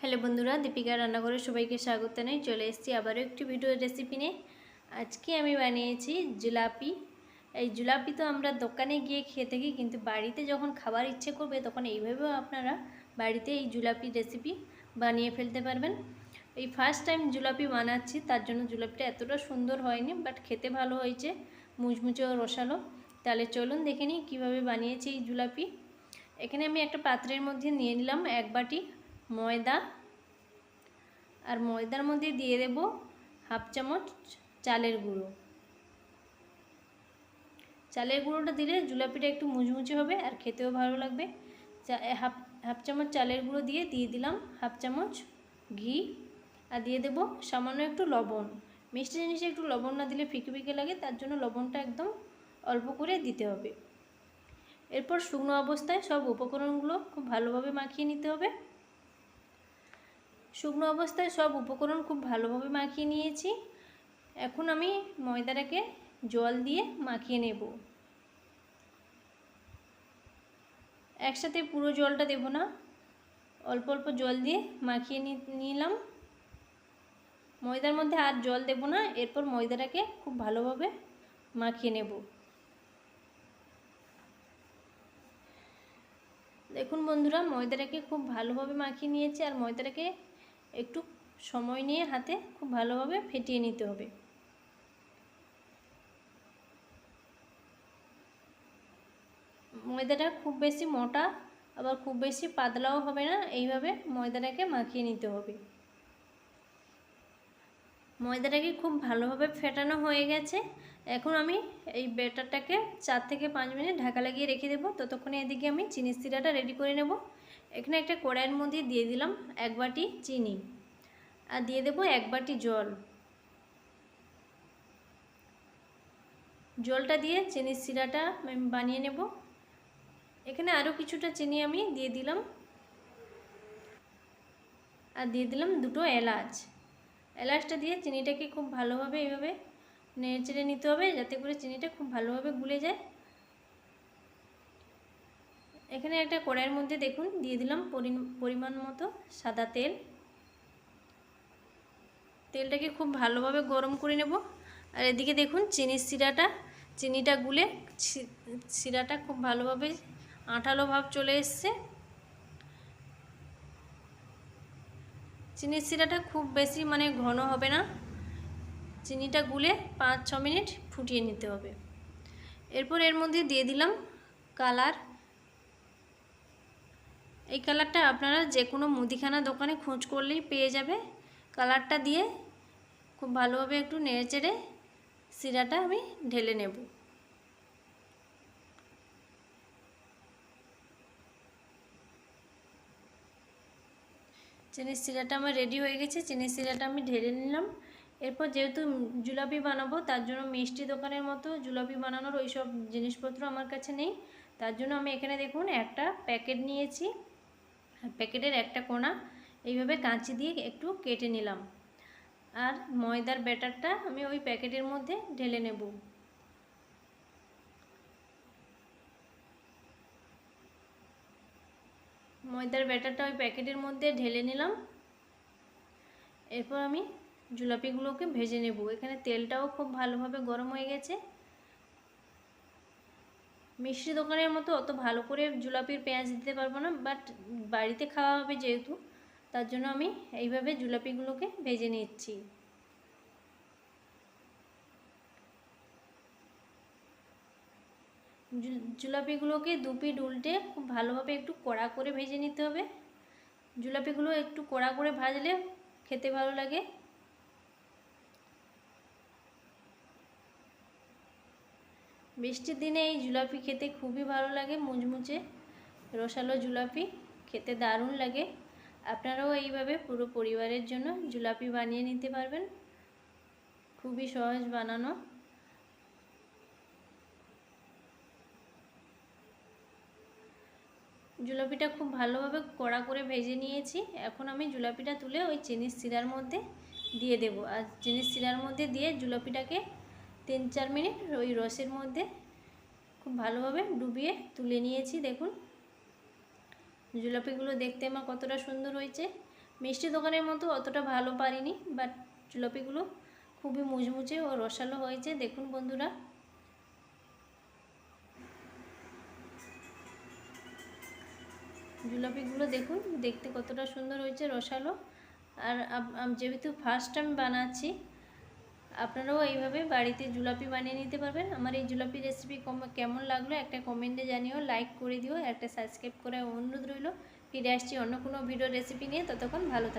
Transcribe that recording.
Hello বন্ধুরা দীপিকা রান্নাঘরে সবাইকে স্বাগত জানাই। চলে এসেছি আবারও একটি ভিডিও রেসিপি নিয়ে। আজকে আমি বানিয়েছি জিলাপি। এই জিলাপি তো আমরা দোকানে গিয়ে খেয়ে থাকি, কিন্তু বাড়িতে যখন খাবার ইচ্ছে করবে, তখন এইভাবেও আপনারা বাড়িতে এই জিলাপি রেসিপি বানিয়ে ফেলতে পারবেন। এই ফার্স্ট টাইম জিলাপি বানাচ্ছি, তার জন্য জিলাপিটা এতটা সুন্দর হয়নি বাট খেতে ভালো হয়েছে, মুচমুচে ও রসালো। তাহলে চলুন দেখে নিই কীভাবে বানিয়েছি এই জিলাপি। এখানে আমি একটা পাত্রের মধ্যে নিয়ে নিলাম এক বাটি ময়দা আর ময়দার মধ্যে দিয়ে দেব হাফ চামচ চালের গুঁড়ো। চালের গুঁড়োটা দিলে জুলাপিটা একটু মুচমুচে হবে আর খেতেও ভালো লাগবে। হাফ হাফ চামচ চালের গুঁড়ো দিয়ে দিয়ে দিলাম হাফ চামচ ঘি আর দিয়ে দেব সামান্য একটু লবণ। মিষ্টি জিনিসে একটু লবণ না দিলে ফিকে ফিকে লাগে, তার জন্য লবণটা একদম অল্প করে দিতে হবে। এরপর শুকনো অবস্থায় সব উপকরণগুলো খুব ভালোভাবে মাখিয়ে নিতে হবে। শুকনো অবস্থায় সব উপকরণ খুব ভালোভাবে মাখিয়ে নিয়েছি। এখন আমি ময়দাটাকে জল দিয়ে মাখিয়ে নেব। একসাথে পুরো জলটা দেব না। অল্প অল্প জল দিয়ে মাখিয়ে নিলাম। ময়দার মধ্যে আর জল দেব না, এরপর ময়দাটাকে খুব ভালোভাবে মাখিয়ে নেব। দেখুন বন্ধুরা, ময়দাটাকে খুব ভালোভাবে মাখিয়ে নিয়েছি আর ময়দাটাকে একটু সময় নিয়ে হাতে খুব ভালোভাবে ফেটিয়ে নিতে হবে। ময়দাটা খুব বেশি মোটা, আবার খুব বেশি পাতলাও হবে না, এইভাবে ময়দাটাকে মাখিয়ে নিতে হবে। ময়দাটাকে খুব ভালোভাবে ফেটানো হয়ে গেছে। এখন আমি এই ব্যাটারটাকে চার থেকে পাঁচ মিনিট ঢাকা লাগিয়ে রেখে দেবো। ততক্ষণে এদিকে আমি চিনি সিরাটা রেডি করে নেব। এখানে একটা কড়াইয়ের মধ্যে দিয়ে দিলাম এক বাটি চিনি আর দিয়ে দেব এক বাটি জল। জলটা দিয়ে চিনির আমি বানিয়ে নেব। এখানে আরও কিছুটা চিনি আমি দিয়ে দিলাম। আর দিয়ে দিলাম দুটো এলাচ। এলাচটা দিয়ে চিনিটাকে খুব ভালোভাবে এইভাবে নেড়ে চেড়ে নিতে হবে যাতে করে চিনিটা খুব ভালোভাবে গুলে যায়। এখানে একটা কড়াইয়ের মধ্যে দেখুন, দিয়ে দিলাম পরিমাণ মতো সাদা তেল। তেলটাকে খুব ভালোভাবে গরম করে নেব। আর এদিকে দেখুন, চিনির শিরাটা, চিনিটা গুলে শিরাটা খুব ভালোভাবে আঠালো ভাব চলে এসছে। চিনির শিরাটা খুব বেশি মানে ঘন হবে না। চিনিটা গুলে পাঁচ ছ মিনিট ফুটিয়ে নিতে হবে। এরপর এর মধ্যে দিয়ে দিলাম কালার এই কালারটা আপনারা যে কোনো মুদিখানা দোকানে খোঁজ করলেই পেয়ে যাবে। কালারটা দিয়ে খুব ভালোভাবে একটু নেড়ে চেড়ে সিরাটা আমি ঢেলে নেব। চিনির সিরাটা আমার রেডি হয়ে গেছে, চিনির সিরাটা আমি ঢেলে নিলাম। এরপর যেহেতু জুলাপি বানাবো, তার জন্য মিষ্টি দোকানের মতো জুলাপি বানানোর ওই সব জিনিসপত্র আমার কাছে নেই। তার জন্য আমি এখানে দেখুন একটা প্যাকেট নিয়েছি। প্যাকেটের একটা কোনা এইভাবে কাঁচি দিয়ে একটু কেটে নিলাম। আর ময়দার ব্যাটারটা আমি ওই প্যাকেটের মধ্যে ঢেলে নেব। ময়দার ব্যাটারটা ওই প্যাকেটের মধ্যে ঢেলে নিলাম। এরপর আমি জুলাপিগুলোকে ভেজে নেব। এখানে তেলটাও খুব ভালোভাবে গরম হয়ে গেছে। মিষ্টি দোকানের মতো অত ভালো করে জুলাপির পেঁয়াজ দিতে পারব না বাট বাড়িতে খাওয়া হবে যেহেতু, তার জন্য আমি এইভাবে জুলাপিগুলোকে ভেজে নিচ্ছি। জুলাপিগুলোকে দু পিঠ উল্টে খুব ভালোভাবে একটু কড়া করে ভেজে নিতে হবে। জুলাপিগুলো একটু কড়া করে ভাজলে খেতে ভালো লাগে। বৃষ্টির দিনে এই জুলাপি খেতে খুবই ভালো লাগে, মুচমুচে। রসালো জুলাপি খেতে দারুণ লাগে। আপনারাও এইভাবে পুরো পরিবারের জন্য জুলাপি বানিয়ে নিতে পারবেন। খুবই সহজ বানানো। জুলাপিটা খুব ভালোভাবে কড়া করে ভেজে নিয়েছি। এখন আমি জুলাপিটা তুলে ওই চিনির শিরার মধ্যে দিয়ে দেব। আর চিনির শিরার মধ্যে দিয়ে জুলাপিটাকে তিন চার মিনিট ওই রসের মধ্যে খুব ভালোভাবে ডুবিয়ে তুলে নিয়েছি, দেখুন। জিলাপিগুলো দেখতে আমার কতটা সুন্দর হয়েছে। মিষ্টি দোকানের মতো অতটা ভালো পারিনি বাট জিলাপিগুলো খুবই মুচমুচে ও রসালো হয়েছে, দেখুন বন্ধুরা। জিলাপিগুলো দেখুন, দেখতে কতটা সুন্দর হয়েছে, রসালো। আর যেহেতু ফার্স্ট আমি বানাচ্ছি আপনারাও এইভাবে বাড়িতে জুলাপি বানিয়ে নিতে পারবেন। আমার এই জুলাপি রেসিপি কেমন লাগল একটা কমেন্টে জানিও লাইক করে দিও, একটা সাবস্ক্রাইব করে অনুরোধ রইল। ফিরে আসছি অন্য কোনো ভিডিও রেসিপি নিয়ে, ততক্ষণ ভালো